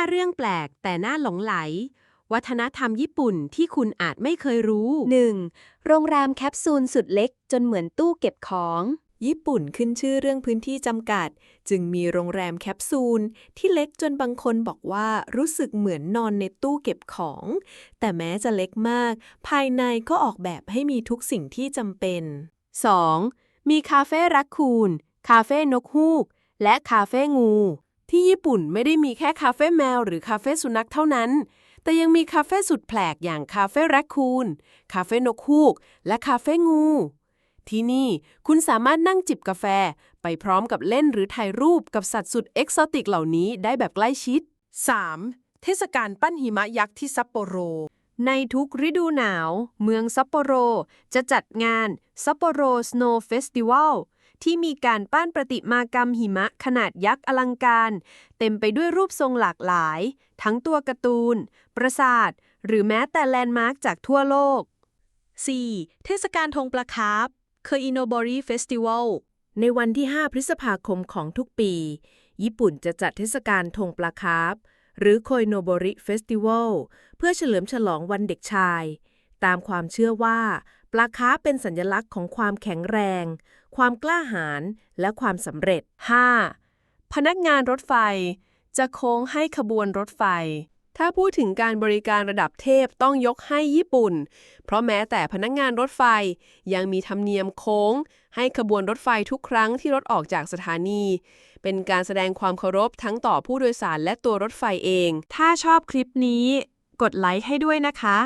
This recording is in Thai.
5 เรื่องแปลกแต่น่าหลงไหล วัฒนธรรมญี่ปุ่นที่คุณอาจไม่เคยรู้ 1. โรงแรมแคปซูลสุดเล็ก จนเหมือนตู้เก็บของ ญี่ปุ่นขึ้นชื่อเรื่องพื้นที่จำกัด จึงมีโรงแรมแคปซูล ที่เล็กจนบางคนบอกว่ารู้สึกเหมือนนอนในตู้เก็บของ แต่แม้จะเล็กมาก ภายในก็ออกแบบให้มีทุกสิ่งที่จำเป็น 2. มีคาเฟ่รักคูน คาเฟ่นกฮูก และคาเฟ่งู ที่ญี่ปุ่นไม่ได้มีแค่คาเฟ่แมวหรือคาเฟ่สุนัขเท่านั้น แต่ยังมีคาเฟ่สุดแปลกอย่างคาเฟ่รักคูน คาเฟ่นกฮูก และคาเฟ่งู ที่นี่คุณสามารถนั่งจิบกาแฟ ไปพร้อมกับเล่นหรือถ่ายรูปกับสัตว์สุดเอกโซติกเหล่านี้ได้แบบใกล้ชิด 3. เทศกาลปั้นหิมะยักษ์ที่ซัปโปโร ในทุกฤดูหนาว เมืองซัปโปโร จะจัดงานซัปโปโร Snow Festival ที่มีการปั้นประติมากรรมหิมะขนาดยักษ์อลังการ เต็มไปด้วยรูปทรงหลากหลาย ทั้งตัวการ์ตูน ปราสาท หรือแม้แต่แลนด์มาร์คจากทั่วโลก 4. เทศกาลธงปลาคาร์ฟเคอิโนบอรีเฟสติวัลในวันที่ 5 พฤษภาคมของทุกปี ญี่ปุ่นจะจัดเทศกาลธงปลาคาร์ฟหรือโคอิโนบริเฟสติวัลเพื่อเฉลิมฉลองวันเด็กชาย ตามความเชื่อว่า ปลาค้าเป็นสัญลักษณ์ของความแข็งแรง ความกล้าหาญและความสำเร็จ 5. พนักงานรถไฟ จะโค้งให้ขบวนรถไฟ ถ้าพูดถึงการบริการระดับเทพต้องยกให้ญี่ปุ่น เพราะแม้แต่พนักงานรถไฟยังมีธรรมเนียมโค้ง ให้ขบวนรถไฟทุกครั้งที่รถออกจากสถานี เป็นการแสดงความเคารพทั้งต่อผู้โดยสารและตัวรถไฟเอง ถ้าชอบคลิปนี้ กดไลค์ให้ด้วยนะคะ